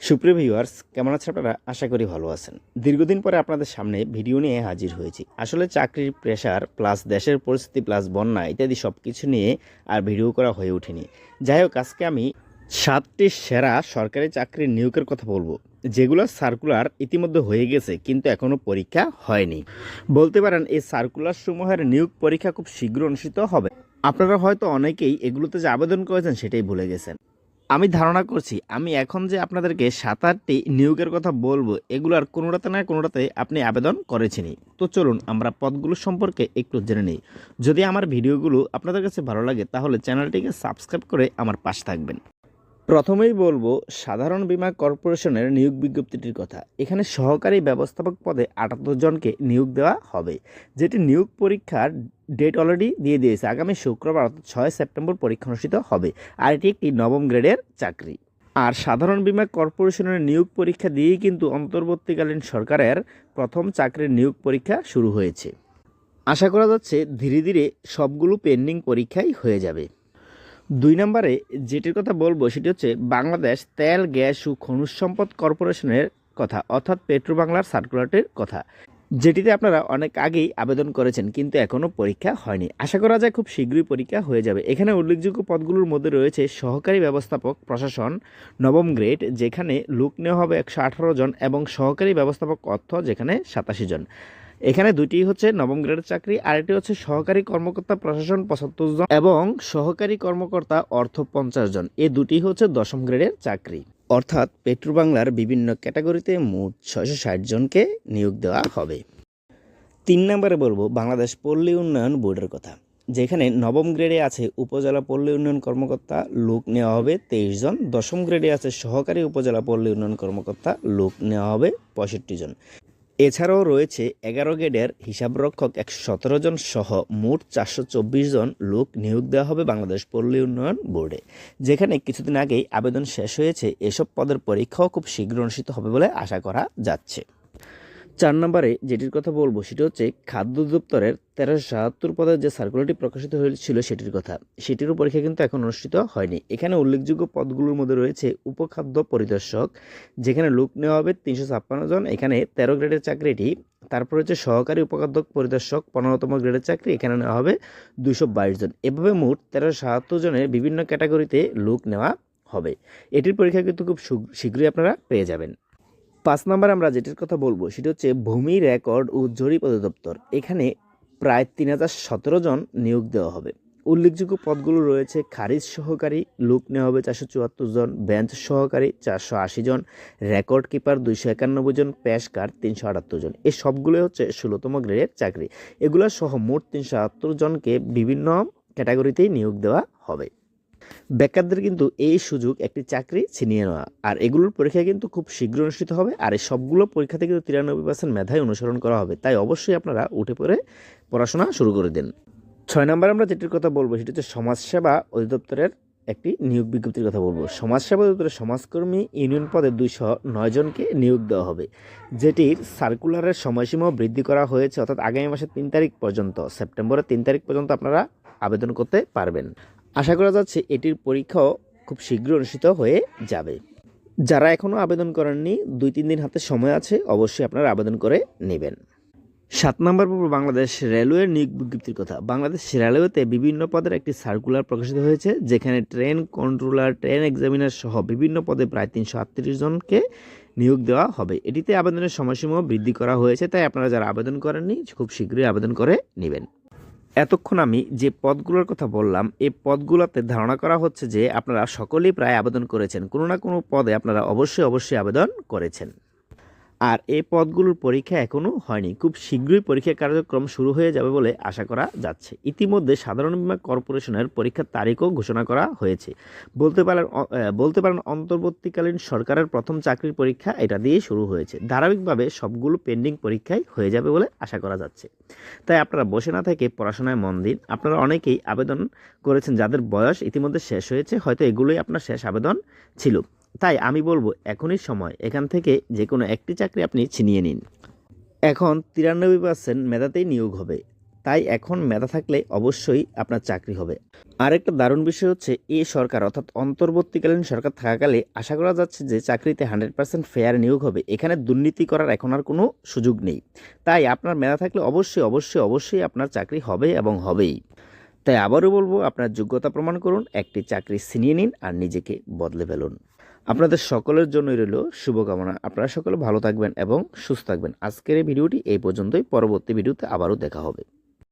সুপ্রিয় ভিউয়ার্স, কেমন আছেন আপনারা? আশা করি ভালো আছেন। দীর্ঘদিন পরে আপনাদের সামনে ভিডিও নিয়ে হাজির হয়েছি। আসলে চাকরির প্রেশার প্লাস দেশের পরিস্থিতি প্লাস বন্যা ইত্যাদি সব কিছু নিয়ে আর ভিডিও করা হয়ে ওঠেনি। যাই হোক, আজকে আমি সাতটি সেরা সরকারি চাকরির নিয়োগের কথা বলব। যেগুলো সার্কুলার ইতিমধ্যে হয়ে গেছে, কিন্তু এখনও পরীক্ষা হয়নি। বলতে পারেন, এই সার্কুলার সমূহের নিয়োগ পরীক্ষা খুব শীঘ্র অনুষ্ঠিত হবে। আপনারা হয়তো অনেকেই এগুলোতে যে আবেদন করেছেন সেটাই ভুলে গেছেন। আমি ধারণা করছি, আমি এখন যে আপনাদেরকে সাত আটটি নিয়োগের কথা বলব এগুলোর কোনোটাতে না কোনোটাতে আপনি আবেদন করেছেনই। তো চলুন আমরা পদগুলো সম্পর্কে একটু জেনে নিই। যদি আমার ভিডিওগুলো আপনাদের কাছে ভালো লাগে, তাহলে চ্যানেলটিকে সাবস্ক্রাইব করে আমার পাশে থাকবেন। প্রথমেই বলব, সাধারণ বীমা কর্পোরেশনের নিয়োগ বিজ্ঞপ্তিটির কথা। এখানে সহকারী ব্যবস্থাপক পদে আটাত্তর জনকে নিয়োগ দেওয়া হবে, যেটি নিয়োগ পরীক্ষার ডেট অলরেডি দিয়ে দিয়েছে। আগামী শুক্রবার, অর্থাৎ ছয় সেপ্টেম্বর পরীক্ষা অনুষ্ঠিত হবে, আর এটি একটি নবম গ্রেডের চাকরি। আর সাধারণ বীমা কর্পোরেশনের নিয়োগ পরীক্ষা দিয়েই কিন্তু অন্তর্বর্তীকালীন সরকারের প্রথম চাকরির নিয়োগ পরীক্ষা শুরু হয়েছে। আশা করা যাচ্ছে, ধীরে ধীরে সবগুলো পেন্ডিং পরীক্ষাই হয়ে যাবে। দুই নম্বরে যেটির কথা বলব, সেটি হচ্ছে বাংলাদেশ তেল, গ্যাস ও খনিজ সম্পদ কর্পোরেশনের কথা, অর্থাৎ পেট্রো বাংলার সার্কুলারটির কথা, যেটিতে আপনারা অনেক আগেই আবেদন করেছেন, কিন্তু এখনও পরীক্ষা হয়নি। আশা করা যায় খুব শীঘ্রই পরীক্ষা হয়ে যাবে। এখানে উল্লেখযোগ্য পদগুলোর মধ্যে রয়েছে সহকারী ব্যবস্থাপক, প্রশাসন, নবম গ্রেড, যেখানে লোক নেওয়া হবে একশো আঠারো জন, এবং সহকারী ব্যবস্থাপক অর্থ, যেখানে সাতাশি জন। এখানে দুটি হচ্ছে নবম গ্রেডের চাকরি আর আরেকটি হচ্ছে সহকারী কর্মকর্তা প্রশাসন পঁচাত্তর জন এবং সহকারী কর্মকর্তা অর্থ পঞ্চাশ জন। এ দুটি হচ্ছে দশম গ্রেডের চাকরি। অর্থাৎ পেট্রো বাংলার বিভিন্ন ক্যাটাগরিতে মোট ছয়শো ষাট জনকে নিয়োগ দেওয়া হবে। তিন নম্বরে বলব, বাংলাদেশ পল্লী উন্নয়ন বোর্ডের কথা। যেখানে নবম গ্রেডে আছে উপজেলা পল্লী উন্নয়ন কর্মকর্তা, লোক নেওয়া হবে তেইশ জন। দশম গ্রেডে আছে সহকারী উপজেলা পল্লী উন্নয়ন কর্মকর্তা, লোক নেওয়া হবে পঁয়ষট্টি জন। এছাড়াও রয়েছে এগারো গ্রেডের হিসাবরক্ষক একশো সতেরো জন সহ মোট চারশো চব্বিশ জন লোক নিয়োগ দেওয়া হবে বাংলাদেশ পল্লী উন্নয়ন বোর্ডে, যেখানে কিছুদিন আগেই আবেদন শেষ হয়েছে। এসব পদের পরীক্ষাও খুব শীঘ্র অনুষ্ঠিত হবে বলে আশা করা যাচ্ছে। চার নম্বরে যেটির কথা বলব সেটি হচ্ছে খাদ্য দপ্তরের তেরোশো সাতাত্তর পদের যে সার্কুলারটি প্রকাশিত হয়েছিল সেটির কথা সেটিরও পরীক্ষা কিন্তু এখন অনুষ্ঠিত হয়নি। এখানে উল্লেখযোগ্য পদগুলোর মধ্যে রয়েছে উপখাদ্য পরিদর্শক, যেখানে লোক নেওয়া হবে তিনশো ছাপ্পান্ন জন, এখানে তেরো গ্রেডের চাকরিটি, তারপর হচ্ছে সহকারী উপখাদ্য পরিদর্শক পনেরোতম গ্রেডের চাকরি, এখানে নেওয়া হবে দুশো বাইশ জন। এভাবে মোট তেরোশো সাতাত্তর জনের বিভিন্ন ক্যাটাগরিতে লোক নেওয়া হবে। এটির পরীক্ষা কিন্তু খুব শীঘ্র- শীঘ্রই আপনারা পেয়ে যাবেন। পাঁচ নম্বর আমরা যেটির কথা বলব, সেটি হচ্ছে ভূমি রেকর্ড ও জরিপ অধিদপ্তর। এখানে প্রায় তিন হাজার সতেরো জন নিয়োগ দেওয়া হবে। উল্লেখযোগ্য পদগুলো রয়েছে খারিজ সহকারী, লোক নেওয়া হবে চারশো চুয়াত্তর জন, বেঞ্চ সহকারী চারশো আশি জন, রেকর্ড কিপার দুইশো একানব্বই জন পেশকার তিনশো আটাত্তর জন। এই সবগুলো হচ্ছে ষোলোতম গ্রেডের চাকরি। এগুলো সহ মোট তিনশো আটাত্তর জনকে বিভিন্ন ক্যাটাগরিতেই নিয়োগ দেওয়া হবে। বেকারদের কিন্তু এই সুযোগ একটি চাকরি ছিনিয়ে নেওয়া। আর এগুলোর পরীক্ষা কিন্তু খুব শীঘ্র অনুষ্ঠিত হবে। আর এই সবগুলো পরীক্ষাতে কিন্তু তিরানব্বই পার্সেন্ট মেধায় অনুসরণ করা হবে। তাই অবশ্যই আপনারা উঠে পড়ে পড়াশোনা শুরু করে দিন। ছয় নম্বর আমরা যেটির কথা বলব সেটি হচ্ছে সমাজসেবা অধিদপ্তরের একটি নিয়োগ বিজ্ঞপ্তির কথা বলব। সমাজসেবা অধিদপ্তরের সমাজকর্মী ইউনিয়ন পদে দুইশো নয় জনকে নিয়োগ দেওয়া হবে। যেটির সার্কুলারের সময়সীমাও বৃদ্ধি করা হয়েছে। অর্থাৎ আগামী মাসের তিন তারিখ পর্যন্ত, সেপ্টেম্বরের তিন তারিখ পর্যন্ত আপনারা আবেদন করতে পারবেন। আশা করা যাচ্ছে এটির পরীক্ষাও খুব শীঘ্র অনুষ্ঠিত হয়ে যাবে। যারা এখনও আবেদন করেননি দুই তিন দিন হাতে সময় আছে, অবশ্যই আপনারা আবেদন করে নেবেন। সাত নম্বর পর্ব, বাংলাদেশ রেলওয়ের নিয়োগ বিজ্ঞপ্তির কথা। বাংলাদেশ রেলওয়েতে বিভিন্ন পদের একটি সার্কুলার প্রকাশিত হয়েছে, যেখানে ট্রেন কন্ট্রোলার ট্রেন এক্সামিনার সহ বিভিন্ন পদে প্রায় তিনশো আটত্রিশ জনকে নিয়োগ দেওয়া হবে। এটিতে আবেদনের সময়সীমাও বৃদ্ধি করা হয়েছে, তাই আপনারা যারা আবেদন করেননি, খুব শীঘ্রই আবেদন করে নেবেন। এতক্ষণ আমি যে পদগুলোর কথা বললাম, এই পদগুলোতে ধারণা করা হচ্ছে যে আপনারা সকলেই প্রায় আবেদন করেছেন। কোনো না কোনো পদে আপনারা অবশ্যই অবশ্যই আবেদন করেছেন। আর এই পদগুলোর পরীক্ষা এখনও হয়নি। খুব শীঘ্রই পরীক্ষা কার্যক্রম শুরু হয়ে যাবে বলে আশা করা যাচ্ছে। ইতিমধ্যে সাধারণ বীমা কর্পোরেশনের পরীক্ষার তারিখও ঘোষণা করা হয়েছে। বলতে পারেন বলতে পারেন অন্তর্বর্তীকালীন সরকারের প্রথম চাকরির পরীক্ষা এটা দিয়ে শুরু হয়েছে। ধারাবাহিকভাবে সবগুলো পেন্ডিং পরীক্ষাই হয়ে যাবে বলে আশা করা যাচ্ছে। তাই আপনারা বসে না থেকে পড়াশোনায় মন দিন। আপনারা অনেকেই আবেদন করেছেন যাদের বয়স ইতিমধ্যে শেষ হয়েছে, হয়তো এগুলোই আপনার শেষ আবেদন ছিল। তাই আমি বলব এখনই সময়, এখান থেকে যে কোনো একটি চাকরি আপনি ছিনিয়ে নিন। এখন তিরানব্বই পার্সেন্ট মেধাতেই নিয়োগ হবে, তাই এখন মেধা থাকলে অবশ্যই আপনার চাকরি হবে। আরেকটা দারুণ বিষয় হচ্ছে, এ সরকার অর্থাৎ অন্তর্বর্তীকালীন সরকার থাকাকালে আশা করা যাচ্ছে যে চাকরিতে হান্ড্রেড পার্সেন্ট ফেয়ার নিয়োগ হবে, এখানে দুর্নীতি করার এখন আর কোনো সুযোগ নেই। তাই আপনার মেধা থাকলে অবশ্যই অবশ্যই অবশ্যই আপনার চাকরি হবে এবং হবেই। তাই আবারও বলব, আপনার যোগ্যতা প্রমাণ করুন, একটি চাকরি ছিনিয়ে নিন আর নিজেকে বদলে ফেলুন। আপনাদের সকলের জন্যই রইল শুভকামনা। আপনারা সকলে ভালো থাকবেন এবং সুস্থ থাকবেন। আজকের এই ভিডিওটি এই পর্যন্তই। পরবর্তী ভিডিওতে আবারও দেখা হবে।